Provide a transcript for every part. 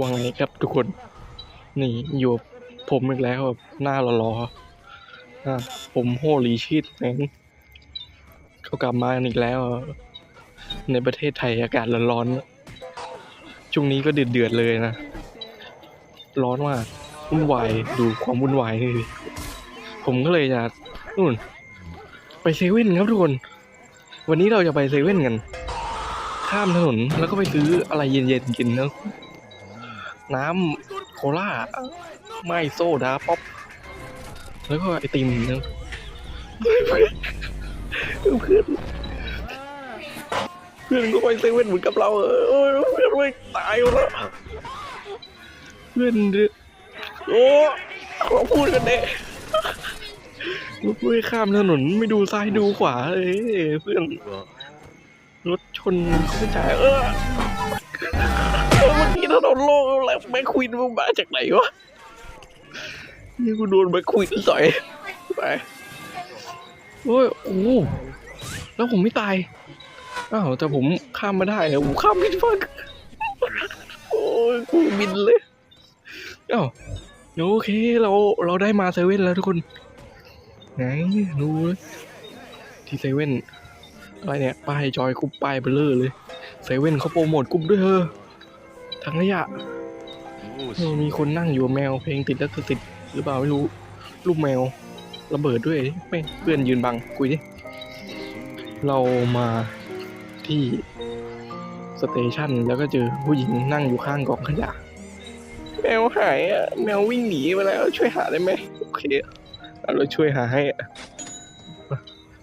วางเลยครับทุกคน นี่อยู่ผมอีกแล้วแบบหน้าหล่อๆอะผมโฮลีชีตเองเขากลับมาอีกแล้ว ในประเทศไทยอากาศร้อนๆช่วงนี้ก็เดือดๆเลยนะ ร้อนมากวุ่นวายดูความวุ่นวายนี่ผมก็เลยจะนู่น ไปเซเว่นครับทุกคน วันนี้เราจะไปเซเว่นกัน ข้ามถนนแล้วก็ไปซื้ออะไรเย็นๆกินเนาะน้ำโคลาไม่โซดาป๊อปแล้วก็ไอติมเนาะเพื่อนเพื่อนก็ไปเซเว่นเหมือนกับเราเออเพื่อนไม่ตายแล้วเพื่อนโอ้เราพูดกันเด้ไม่ข้ามถนนไม่ดูซ้ายดูขวาเลยเพื่อนรถ ชนผู้ชายเออเมื่อกี้ถนนโลกแล้วแม็กควินมึงมาจากไหนวะนี่กูโดนแม็กควินต่อยไปโอ้ยโอ้แล้วผมไม่ตายอ้าวแต่ผมข้ามไม่ได้เลยผมข้ามไม่ฟังโอ้ยกูบินเลยอ้าวโอเคเราเราได้มาเซเว่นแล้วทุกคนไหนดูที่เซเว่น อะไรเนี่ย ป้ายจอยคุปป้ายเบลเลอร์เลยเซเว่นเขาโปรโมทกุปด้วยเธอทั้งระยะมีคนนั่งอยู่แมวเพลงติดแล้วติดหรือเปล่าไม่รู้ลูกแมวระเบิดด้วยไม่เพื่อนยืนบังคุยดิเรามาที่สเตชันแล้วก็เจอผู้หญิงนั่งอยู่ข้างกองขยะแมวหายอะแมววิ่งหนีไปแล้วช่วยหาได้ไหมโอเคเราช่วยหาให้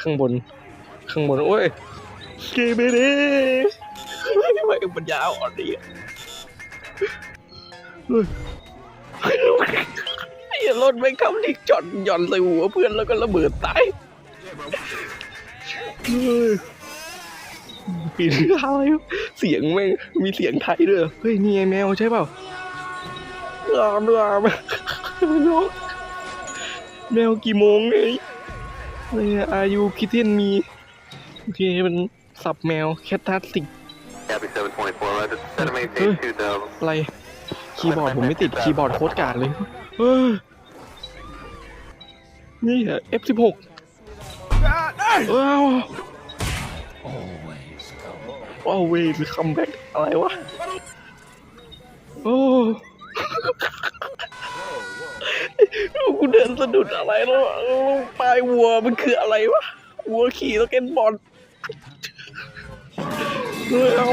ข้างบน ข้างบนโอ้ยเกมดีทำไมมันยาวอ่อนดีไอ้ลูกไอ้รถไม่เข้าที่จอดหย่อนใส่หัวเพื่อนแล้วก็ระเบิดตายปีนข้าวเสียงแม่งมีเสียงไทยด้วยเฮ้ยนี่ไอแมวใช่เปล่าลามลามน้องแมวกี่โมงเนี่ยอายุคิดเท่นมี โอเคเป็นสับแมวแคททัสติกอะไรคีย์บอร์ดผมไม่ติดคีย์บอร์ดโคตรกาดเลยนี่เหรอ F16 ว้าว always come back อะไรวะ โอ้กูเดินสะดุดอะไรแล้วลูกปลายวัวมันคืออะไรวะ วัวขี่แล้วเก็นบอร์ด เอา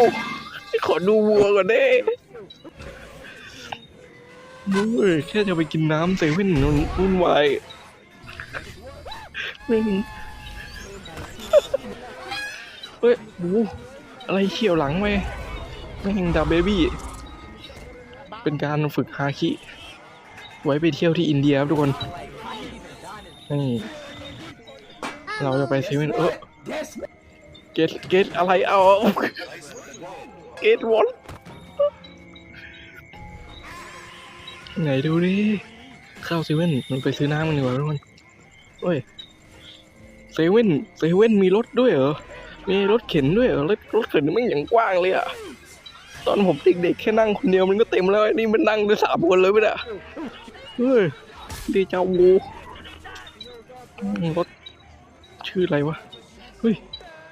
ขอดูวัวก่อนเด้ดูยแค่จะไปกินน้ำเซเว่นนุ่นวายเฮ้ยบูอะไรเขียวหลังไปแม่งดาเบบี้ เป็นการฝึกฮาคิ ไว้ไปเที่ยวที่อินเดียครับทุกคน นี่ เราจะไปเซเว่นเออ เกตเกตอะไรเอาเกตวอลไหนดูดิเข้าเซเว่นมันไปซื้อน้ำกันดีกว่าทุกคนเฮ้ยเซเว่นเซเว่นมีรถด้วยเหรอ มีรถเข็นด้วยเหรอรถรถเข็นไม่อย่างกว้างเลยอะตอนผมเด็กๆแค่นั่งคนเดียวมันก็เต็มแล้วนี่มันนั่งด้วยสามคนเลยไม่ได้เฮ้ยดีเจ้าบูรถชื่ออะไรวะ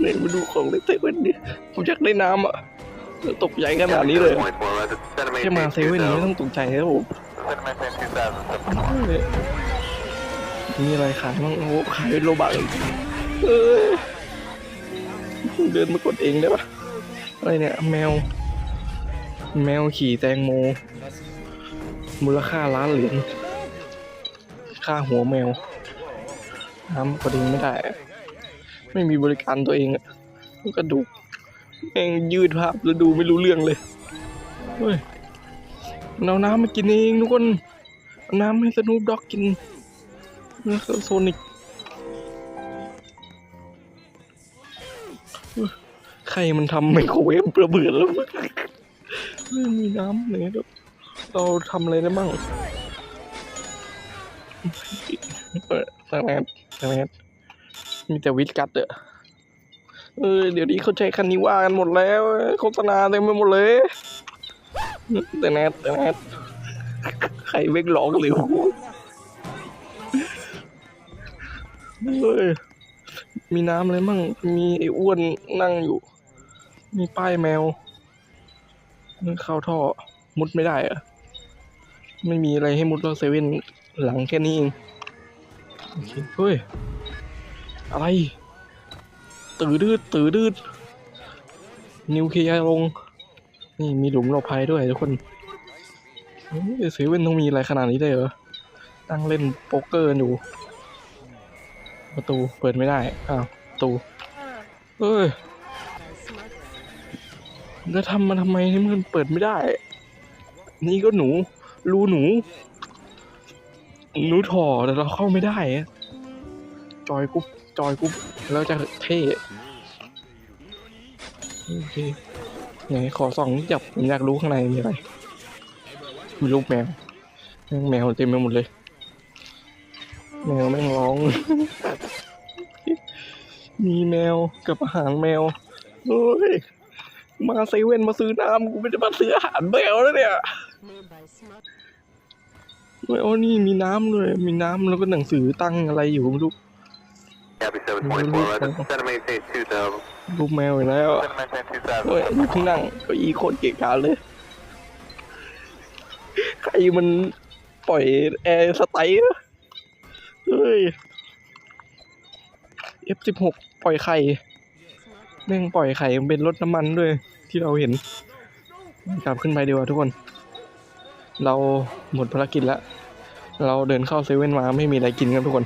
ไหนมาดูของในเซเว่นดิผมอยากได้น้ำอะตกใจขนาดนี้เลยแค่มาเซเว่นนี้ต้องตกใจครับผมมีอะไรขายบ้างโอ้โหขายโลบักอีกเอ้ยเดินมากดเองได้ปะอะไรเนี่ย แมว แมวขี่แตงโม มูลค่าล้านเหรียญค่าหัวแมวน้ำกดเองไม่ได้ ไม่มีบริการตัวเองอะกระดูกแม่งยืดภาพแล้วดูไม่รู้เรื่องเลยเฮ้ยมันเอาน้ำมากินเองทุกคนเอาน้ำให้สนูปด็อกกินแล้วก็โซนิกเฮ้ยใครมันทำไมโครเวฟระเบิดแล้วไม่มีน้ำเลยเราทำอะไรได้บ้างเออทางนั้นทางนั้น มีแต่วิสกัดเด้อเออเดี๋ยวนี้เขาใช้คันนี้ว่ากันหมดแล้วโฆษณาเต็มไปหมดเลยแต่แนทแต่แนทใครเว้งร้องเร็วเฮ้ยมีน้ำอะไรมั่ง มีไอ้อ้วนนั่งอยู่ มีป้ายแมวเข้าท่อ มุดไม่ได้อะไม่มีอะไรให้มุดแล้วเซเว่นหลังแค่นี้เองเฮ้ย อะไร ตื่นดืดตื่นดืดนิวเคลียร์ลง นี่มีหลุมหลบภัยด้วยทุกคนเซเว่นต้องมีอะไรขนาดนี้ได้เหรอนั่งเล่นโป๊กเกอร์อยู่ ประตูเปิดไม่ได้ อ้าวประตูเอ้ยจะทำมาทำไมให้มันเปิดไม่ได้ นี่ก็หนู รูหนู หนูถอแต่เราเข้าไม่ได้ จอยกุ๊บ จอยกุ๊บแล้วจะเท่โอเคไหนขอส่องอยากผมอยากรู้ข้างในมีอะไรมีลูกแมวแมวเต็มไปหมดเลยแมวแม่งร้อง มีแมวกับอาหารแมวเฮ้ยมาเซเว่นมาซื้อน้ำกูไม่ได้มาซื้ออาหารแมวแล้วเนี่ยเฮ้ยโอ้นี่มีน้ำเลยมีน้ำแล้วก็หนังสือตั้งอะไรอยู่ไม่รู้ Copy 724, let us set and maintain 2000. ลูกแมวอีกแล้ว Set and maintain เฮ้ย 2000. นี่เพิ่งนั่งเก็อีโคตรเกะกะเลย ใครมันปล่อยแอร์สไตล์อะเฮ้ย F16 ปล่อยไข่แม่งปล่อยไข่มันเป็นรถน้ำมันด้วย ที่เราเห็นกลับขึ้นไปดีกว่าทุกคน เราหมดภารกิจแล้ว เราเดินเข้าเซเว่นมาไม่มีอะไรกินกันทุกคน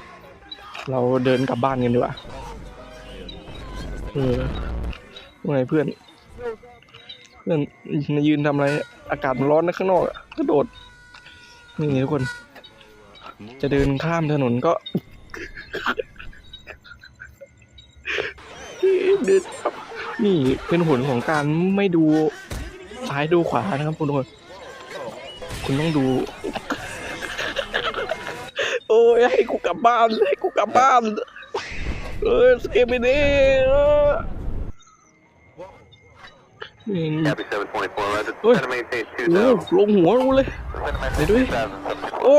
เราเดินกลับบ้านกันดีกว่าเออว่าไงเพื่อน เพื่อนยืนทำอะไร อากาศมันร้อนนะข้างนอกกระโดด นี่ทุกคน จะเดินข้ามถนนก็เดินนี่เป็นผลของการไม่ดูซ้ายดูขวานะครับคุณทุกคนคุณต้องดู โอ้ยให้กูกลับบ้านให้ กูกลับบ้านเออสเกปไปดิเออนี่ Copy 724, let us Oi. set and maintain โอ้ 2000. ลงหัวกูเลย Set and maintain Để đuổi. 2000. โอ้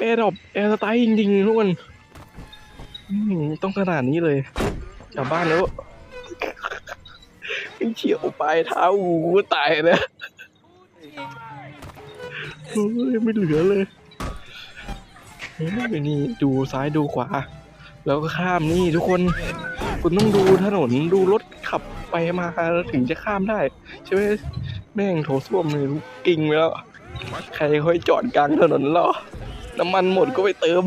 แอร์ดรอปแอร์สไตล์จริงๆทุกคนอืมต้องขนาดนี้เลยกลับบ้านแล้วไอ้เฉียวปลายเท้ากูกูก็ตายนะโอ้ย ไม่เหลือเลยเฮ้ยนี่ดูซ้ายดูขวา แล้วก็ข้ามนี่ทุกคนคุณต้องดูถนนดูรถขับไปมาแล้วถึงจะข้ามได้ ใช่ไหมแม่งโถส้วมเลยกิ่งไปแล้ว ใครค่อยจอดกลางถนนหรอ น้ำมันหมดก็ไปเติม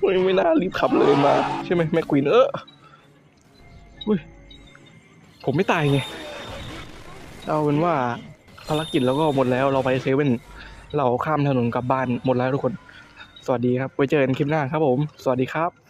ไม่ไม่น่ารีบขับเลยมา ใช่ไหมแม่ควีนเอออุ้ยผมไม่ตายไง เอาเป็นว่า ภารกิจเราก็หมดแล้วเราไปเซเว่นเราข้ามถนนกลับบ้านหมดแล้วทุกคน สวัสดีครับไว้เจอกันคลิปหน้าครับผม สวัสดีครับ